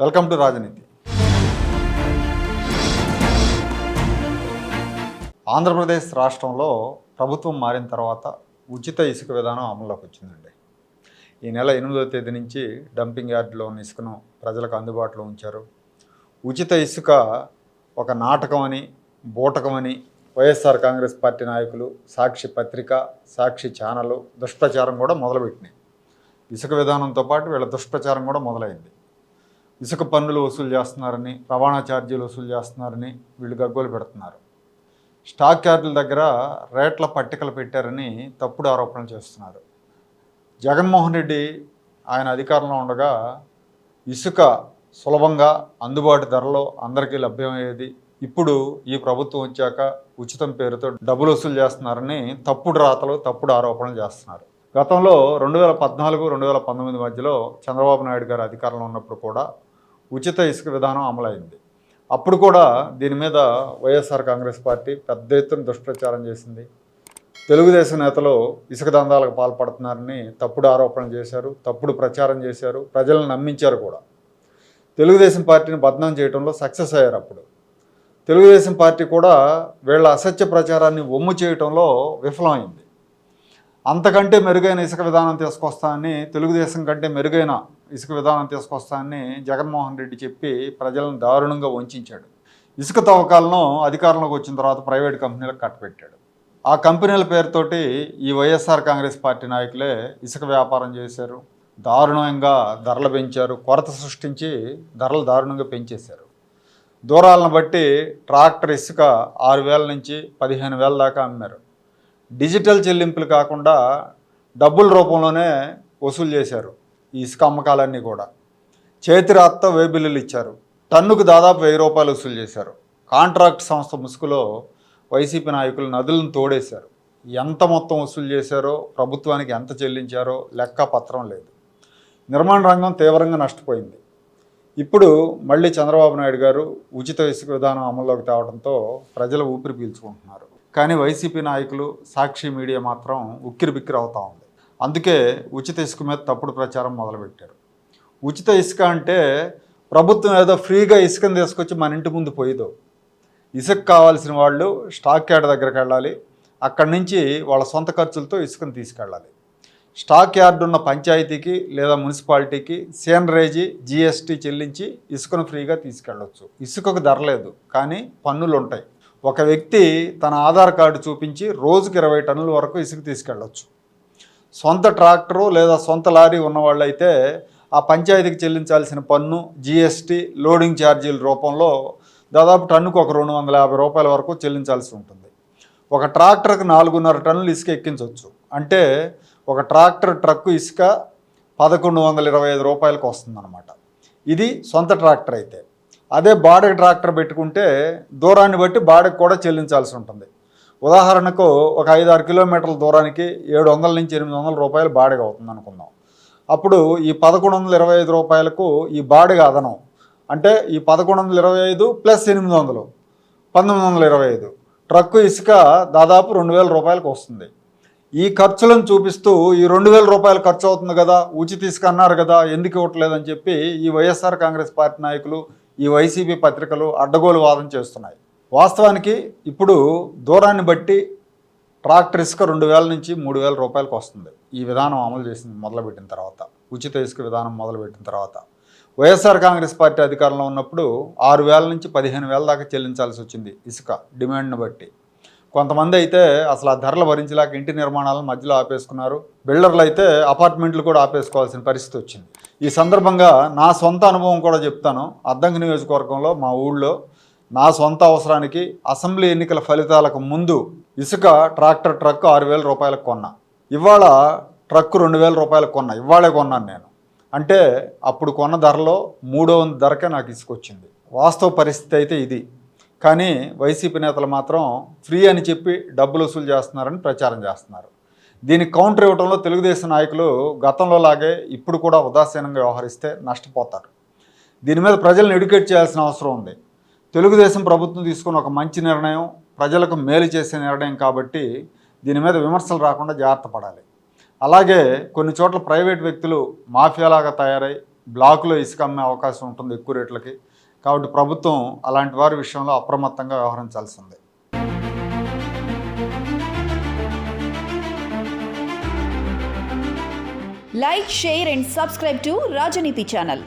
Welcome to రాజనీతి. ఆంధ్రప్రదేశ్ రాష్ట్రంలో ప్రభుత్వం మారిన తర్వాత ఉచిత ఇసుక విధానం అమల్లోకి వచ్చిందండి. ఈ నెల ఎనిమిదవ తేదీ నుంచి డంపింగ్ యార్డ్లోని ఉన్న ఇసుకను ప్రజలకు అందుబాటులో ఉంచారు. ఉచిత ఇసుక ఒక నాటకం అని బూటకం అని వైఎస్ఆర్ కాంగ్రెస్ పార్టీ నాయకులు సాక్షి పత్రిక సాక్షి ఛానల్ దుష్ప్రచారం కూడా మొదలుపెట్టినాయి. ఇసుక విధానంతో పాటు వీళ్ళ దుష్ప్రచారం కూడా మొదలైంది. ఇసుక పన్నులు వసూలు చేస్తున్నారని రవాణా ఛార్జీలు వసూలు చేస్తున్నారని వీళ్ళు గగ్గోలు పెడుతున్నారు. స్టాక్ యార్డుల దగ్గర రేట్ల పట్టికలు పెట్టారని తప్పుడు ఆరోపణలు చేస్తున్నారు. జగన్మోహన్ రెడ్డి ఆయన అధికారంలో ఉండగా ఇసుక సులభంగా అందుబాటు ధరలో అందరికీ లభ్యమయ్యేది. ఇప్పుడు ఈ ప్రభుత్వం వచ్చాక ఉచితం పేరుతో డబ్బులు వసూలు చేస్తున్నారని తప్పుడు రాతలు తప్పుడు ఆరోపణలు చేస్తున్నారు. గతంలో రెండు వేల పద్నాలుగు రెండు వేల పంతొమ్మిది మధ్యలో చంద్రబాబు నాయుడు గారు అధికారంలో ఉన్నప్పుడు కూడా ఉచిత ఇసుక విధానం అమలైంది. అప్పుడు కూడా దీని మీద వైఎస్ఆర్ కాంగ్రెస్ పార్టీ పెద్ద ఎత్తున దుష్ప్రచారం చేసింది. తెలుగుదేశం నేతలు ఇసుక దందాలకు పాల్పడుతున్నారని తప్పుడు ఆరోపణలు చేశారు తప్పుడు ప్రచారం చేశారు ప్రజలను నమ్మించారు కూడా. తెలుగుదేశం పార్టీని బదనాం చేయడంలో సక్సెస్ అయ్యారు అప్పుడు. తెలుగుదేశం పార్టీ కూడా వీళ్ళ అసత్య ప్రచారాన్ని ఒమ్ము చేయటంలో విఫలమైంది. అంతకంటే మెరుగైన ఇసుక విధానం తీసుకొస్తానని తెలుగుదేశం కంటే మెరుగైన ఇసుక విధానం తీసుకొస్తానని జగన్మోహన్ రెడ్డి చెప్పి ప్రజలను దారుణంగా వంచాడు. ఇసుక తవ్వకాలను అధికారంలోకి వచ్చిన తర్వాత ప్రైవేట్ కంపెనీలకు కట్టబెట్టాడు. ఆ కంపెనీల పేరుతోటి ఈ వైఎస్ఆర్ కాంగ్రెస్ పార్టీ నాయకులే ఇసుక వ్యాపారం చేశారు దారుణంగా ధరలు పెంచారు కొరత సృష్టించి ధరలు దారుణంగా పెంచేశారు. దూరాలను బట్టి ట్రాక్టర్ ఇసుక ఆరు వేల నుంచి పదిహేను వేల దాకా అమ్మారు. డిజిటల్ చెల్లింపులు కాకుండా డబ్బుల రూపంలోనే వసూలు చేశారు. ఇసుక అమ్మకాలన్నీ కూడా. చేతిరాత్తో వే బిల్లులు ఇచ్చారు. టన్నుకు దాదాపు వెయ్యి రూపాయలు వసూలు చేశారు. కాంట్రాక్ట్ సంస్థ ముసుగులో వైసీపీ నాయకులు నదులను తోడేశారు. ఎంత మొత్తం వసూలు చేశారో ప్రభుత్వానికి ఎంత చెల్లించారో లెక్క పత్రం లేదు. నిర్మాణ రంగం తీవ్రంగా నష్టపోయింది. ఇప్పుడు మళ్ళీ చంద్రబాబు నాయుడు గారు ఉచిత ఇసుక విధానం అమల్లోకి తేవడంతో ప్రజలు ఊపిరి పీల్చుకుంటున్నారు. కానీ వైసీపీ నాయకులు సాక్షి మీడియా మాత్రం ఉక్కిరి బిక్కిరి అవుతా ఉంది. అందుకే ఉచిత ఇసుక మీద తప్పుడు ప్రచారం మొదలుపెట్టారు. ఉచిత ఇసుక అంటే ప్రభుత్వం ఏదో ఫ్రీగా ఇసుకను తీసుకొచ్చి మన ఇంటి ముందు పోయిదో. ఇసుక కావాల్సిన వాళ్ళు స్టాక్ యార్డ్ దగ్గరికి వెళ్ళాలి. అక్కడి నుంచి వాళ్ళ సొంత ఖర్చులతో ఇసుకను తీసుకెళ్ళాలి. స్టాక్ యార్డ్ ఉన్న పంచాయతీకి లేదా మున్సిపాలిటీకి సేనరేజీ జిఎస్టీ చెల్లించి ఇసుకను ఫ్రీగా తీసుకెళ్ళొచ్చు. ఇసుకకు ధర లేదు కానీ పన్నులు ఉంటాయి ఒక వ్యక్తి తన ఆధార్ కార్డు చూపించి రోజుకి ఇరవై టన్నుల వరకు ఇసుక తీసుకెళ్ళొచ్చు. సొంత ట్రాక్టరు లేదా సొంత లారీ ఉన్నవాళ్ళైతే ఆ పంచాయతీకి చెల్లించాల్సిన పన్ను జీఎస్టీ లోడింగ్ ఛార్జీల రూపంలో దాదాపు టన్నుకు ఒక రెండు వందల యాభై రూపాయల వరకు చెల్లించాల్సి ఉంటుంది. ఒక ట్రాక్టర్కి నాలుగున్నర టన్నులు ఇసుక ఎక్కించవచ్చు అంటే ఒక ట్రాక్టర్ ట్రక్కు ఇసుక పదకొండు వందల ఇరవై ఐదు రూపాయలకు వస్తుందన్నమాట. ఇది సొంత ట్రాక్టర్ అయితే అదే బాడగ ట్రాక్టర్ పెట్టుకుంటే దూరాన్ని బట్టి బాడకు కూడా చెల్లించాల్సి ఉంటుంది. ఉదాహరణకు ఒక ఐదు ఆరు కిలోమీటర్ల దూరానికి ఏడు వందల నుంచి ఎనిమిది వందల రూపాయలు బాడిగ అవుతుంది అనుకుందాం. అప్పుడు ఈ పదకొండు వందల ఇరవై ఐదు రూపాయలకు ఈ బాడిగ అదనం. అంటే ఈ పదకొండు వందల ఇరవై ఐదు ప్లస్ ఎనిమిది వందలు పంతొమ్మిది వందల ఇరవై ఐదు. ట్రక్కు ఇసుక దాదాపు రెండు వేల రూపాయలకు వస్తుంది. ఈ ఖర్చులను చూపిస్తూ ఈ రెండు వేల రూపాయలు ఖర్చు అవుతుంది కదా ఉచిత ఇసుక అన్నారు కదా ఎందుకు ఇవ్వట్లేదని చెప్పి ఈ వైఎస్ఆర్ కాంగ్రెస్ పార్టీ నాయకులు ఈ వైసీపీ పత్రికలు అడ్డగోలు వాదన చేస్తున్నాయి. వాస్తవానికి ఇప్పుడు దూరాన్ని బట్టి ట్రాక్టర్ ఇసుక రెండు వేల నుంచి మూడు వేల రూపాయలకు వస్తుంది. ఈ విధానం అమలు చేసింది మొదలుపెట్టిన తర్వాత ఉచిత ఇసుక విధానం మొదలుపెట్టిన తర్వాత. వైఎస్ఆర్ కాంగ్రెస్ పార్టీ అధికారంలో ఉన్నప్పుడు ఆరు వేల నుంచి పదిహేను వేల దాకా చెల్లించాల్సి వచ్చింది ఇసుక డిమాండ్ను బట్టి. కొంతమంది అయితే అసలు ఆ ధరలు భరించలేక ఇంటి నిర్మాణాలను మధ్యలో ఆపేసుకున్నారు. బిల్డర్లు అయితే అపార్ట్మెంట్లు కూడా ఆపేసుకోవాల్సిన పరిస్థితి వచ్చింది. ఈ సందర్భంగా నా సొంత అనుభవం కూడా చెప్తాను. అద్దంకి నియోజకవర్గంలో మా ఊళ్ళో నా సొంత అవసరానికి అసెంబ్లీ ఎన్నికల ఫలితాలకు ముందు ఇసుక ట్రాక్టర్ ట్రక్ ఆరు వేల రూపాయలకు కొన్నా. ఇవాళ ట్రక్ రెండు వేల రూపాయలకు కొన్నా. ఇవాళే కొన్నాను నేను. అంటే అప్పుడు కొన్న ధరలో మూడో వంద ధరకే నాకు ఇసుకొచ్చింది. వాస్తవ పరిస్థితి అయితే ఇది. కానీ వైసీపీ నేతలు మాత్రం ఫ్రీ అని చెప్పి డబ్బులు వసూలు చేస్తున్నారని ప్రచారం చేస్తున్నారు. దీనికి కౌంటర్ ఇవ్వడంలో తెలుగుదేశం నాయకులు గతంలో లాగే ఇప్పుడు కూడా ఉదాసీనంగా వ్యవహరిస్తే నష్టపోతారు. దీని మీద ప్రజలను ఎడ్యుకేట్ చేయాల్సిన అవసరం ఉంది. తెలుగుదేశం ప్రభుత్వం తీసుకున్న ఒక మంచి నిర్ణయం ప్రజలకు మేలు చేసే నిర్ణయం కాబట్టి దీని మీద విమర్శలు రాకుండా జాగ్రత్త పడాలి. అలాగే కొన్ని చోట్ల ప్రైవేట్ వ్యక్తులు మాఫియాలాగా తయారై బ్లాకులో ఇసుక అమ్మే అవకాశం ఉంటుంది ఎక్కువ రేట్లకి. కాబట్టి ప్రభుత్వం అలాంటి వారి విషయంలో అప్రమత్తంగా వ్యవహరించాల్సింది. Like share and subscribe to Rajaneethi channel